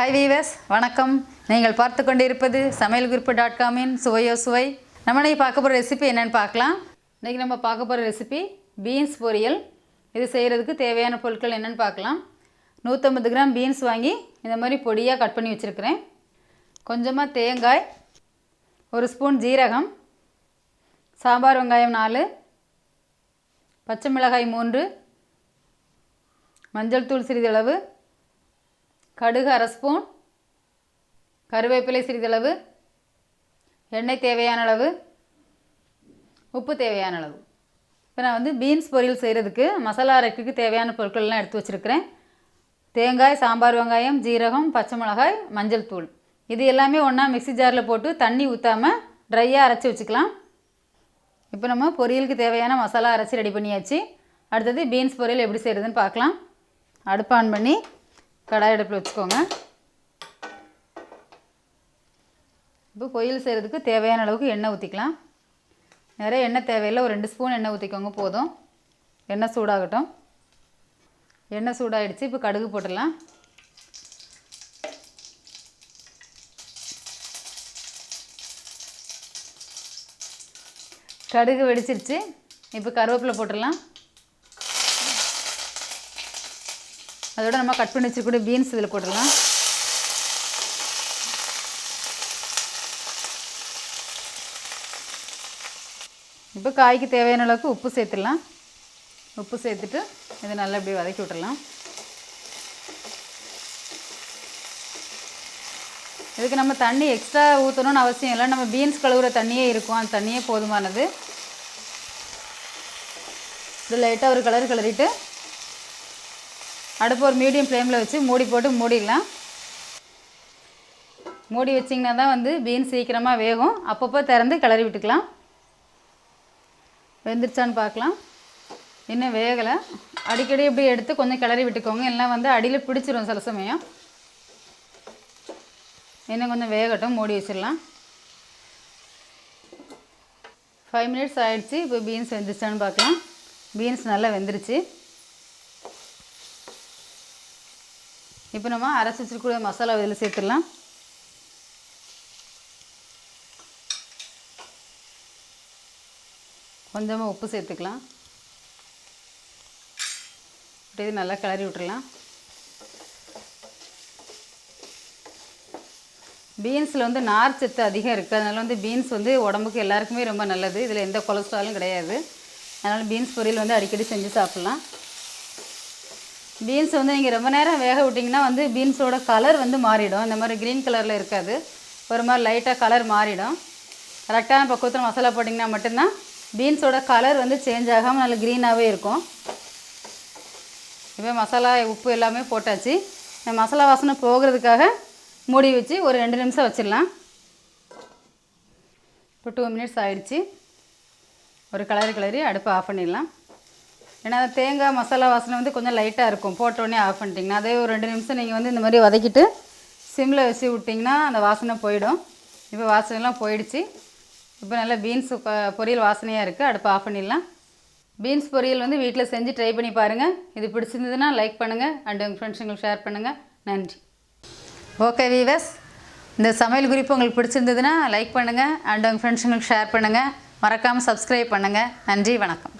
Hi viewers வணக்கம். நீங்கள் பார்த்து கொண்டிருப்பது சமையல் குறிப்பு டாட் காமின் சுவையோ சுவை. நம்ம இன்னைக்கு பார்க்க போகிற ரெசிபி என்னென்னு பார்க்கலாம். இன்றைக்கி நம்ம பார்க்க போகிற ரெசிபி பீன்ஸ் பொரியல். இது செய்கிறதுக்கு தேவையான பொருட்கள் என்னென்னு பார்க்கலாம். நூற்றம்பது கிராம் பீன்ஸ் வாங்கி இந்த மாதிரி பொடியாக கட் பண்ணி வச்சுருக்கிறேன். கொஞ்சமாக தேங்காய் ஒரு ஸ்பூன் ஜீரகம் சாம்பார் வெங்காயம் நாலு பச்சை மிளகாய் மூன்று மஞ்சள் தூள் சிறிதளவு கடுகு அரை ஸ்பூன் கருவேப்பிலை சிறிதளவு எண்ணெய் தேவையான அளவு உப்பு தேவையான அளவு. இப்போ நான் வந்து பீன்ஸ் பொரியல் செய்கிறதுக்கு மசாலா அரைக்கிறதுக்கு தேவையான பொருட்கள்லாம் எடுத்து வச்சுருக்கிறேன். தேங்காய் சாம்பார் வெங்காயம் ஜீரகம் பச்சை மிளகாய் மஞ்சள் தூள். இது எல்லாமே ஒன்றா மிக்ஸி ஜாரில் போட்டு தண்ணி ஊற்றாமல் ட்ரையாக அரைச்சி வச்சுக்கலாம். இப்போ நம்ம பொரியலுக்கு தேவையான மசாலா அரைச்சி ரெடி பண்ணியாச்சு. அடுத்தது பீன்ஸ் பொரியல் எப்படி செய்கிறதுன்னு பார்க்கலாம். அடுப்பு ஆன் பண்ணி கடாய் அடுப்பில் வச்சுக்கோங்க. இப்போ பொயில் செய்கிறதுக்கு தேவையான அளவுக்கு எண்ணெய் ஊற்றிக்கலாம் நிறைய எண்ணெய் தேவையில்லை ஒரு ரெண்டு ஸ்பூன் எண்ணெய் ஊற்றிக்கோங்க போதும். எண்ணெய் சூடாகட்டும். எண்ணெய் சூடாகிடுச்சு இப்போ கடுகு போட்டுடலாம். கடுகு வெடிச்சிருச்சு இப்போ கருவேப்பிலை போட்டுடலாம். அதோட நம்ம கட் பண்ணி வச்சுக்கூட பீன்ஸ் இதில் போட்டுடலாம். இப்போ காய்க்கு தேவையான அளவுக்கு உப்பு சேர்த்துடலாம். உப்பு சேர்த்துட்டு இதை நல்லா இப்படி வதக்கி விட்டுடலாம். இதுக்கு நம்ம தண்ணி எக்ஸ்ட்ரா ஊற்றணும்னு அவசியம் இல்லை. நம்ம பீன்ஸ் கழுவுற தண்ணியே இருக்கும். அந்த தண்ணியே போதுமானது. இது லைட்டாக ஒரு கலர் கிளறிட்டு அடுப்பு ஒரு மீடியம் ஃப்ளேமில் வச்சு மூடி போட்டு மூடிடலாம். மூடி வச்சிங்கன்னா தான் வந்து பீன்ஸ் சீக்கிரமாக வேகும். அப்பப்போ திறந்து கிளறி விட்டுக்கலாம். வெந்துருச்சான்னு பார்க்கலாம். இன்னும் வேகலை. அடிக்கடி இப்படி எடுத்து கொஞ்சம் கிளறி விட்டுக்கோங்க. எல்லாம் வந்து அடியில் பிடிச்சிரும் சில சமயம். இன்னும் கொஞ்சம் வேகட்டும். மூடி வச்சிடலாம். ஃபைவ் மினிட்ஸ் ஆகிடுச்சு இப்போ பீன்ஸ் வெந்துருச்சான்னு பார்க்கலாம். பீன்ஸ் நல்லா வெந்துருச்சு. இப்போ நம்ம அரைச்சி வச்சுருக்கூடிய மசாலா இதில் சேர்த்துடலாம். கொஞ்சமாக உப்பு சேர்த்துக்கலாம். இது நல்லா கிளறி விட்டுடலாம். பீன்ஸில் வந்து நார் சத்து அதிகம் இருக்குது அதனால் வந்து பீன்ஸ் வந்து உடம்புக்கு எல்லாருக்குமே ரொம்ப நல்லது. இதில் எந்த கொலஸ்ட்ராலும் கிடையாது. அதனால் பீன்ஸ் பொரியல் வந்து அடிக்கடி செஞ்சு சாப்பிட்லாம். பீன்ஸ் வந்து நீங்கள் ரொம்ப நேரம் வேக விட்டிங்கன்னா வந்து பீன்ஸோட கலர் வந்து மாறிடும். இந்த மாதிரி க்ரீன் கலரில் இருக்காது. ஒரு மாதிரி லைட்டாக கலர் மாறிடும். கரெக்டான பக்குவத்தில் மசாலா போட்டிங்கன்னா மட்டும்தான் பீன்ஸோட கலர் வந்து சேஞ்ச் ஆகாமல் நல்ல க்ரீனாகவே இருக்கும். இப்போ மசாலா உப்பு எல்லாமே போட்டாச்சு. இந்த மசாலா வாசனை போகிறதுக்காக மூடி வச்சு ஒரு ரெண்டு நிமிஷம் வச்சிடலாம். இப்போ டூ மினிட்ஸ் ஆயிடுச்சு. ஒரு கலரி கிளறி அடுப்பை ஆஃப் பண்ணிடலாம். ஏன்னா தேங்காய் மசாலா வாசனை வந்து கொஞ்சம் லைட்டாக இருக்கும். போட்டோடனே ஆஃப் பண்ணிட்டீங்கன்னா அதே ஒரு ரெண்டு நிமிஷம் நீங்கள் வந்து இந்த மாதிரி வதக்கிட்டு சிம்மில் வச்சு விட்டிங்கன்னா அந்த வாசனை போயிடும். இப்போ வாசனைலாம் போயிடுச்சு. இப்போ நல்லா பீன்ஸ் பொரியல் வாசனையாக இருக்குது அடுப்பு ஆஃப் பண்ணிடலாம். பீன்ஸ் பொரியல் வந்து வீட்டில் செஞ்சு ட்ரை பண்ணி பாருங்கள் இது பிடிச்சிருந்ததுன்னா லைக் பண்ணுங்கள் அண்ட் உங்கள் ஃப்ரெண்ட்ஸுங்களுக்கு ஷேர் பண்ணுங்கள் நன்றி. ஓகே வீவர்ஸ் இந்த சமையல் குறிப்பு உங்களுக்கு பிடிச்சிருந்ததுன்னா லைக் பண்ணுங்கள் அண்ட் உங்கள் ஃப்ரெண்ட்ஸுங்களுக்கு ஷேர் பண்ணுங்கள் மறக்காமல் சப்ஸ்கிரைப் பண்ணுங்கள் நன்றி வணக்கம்.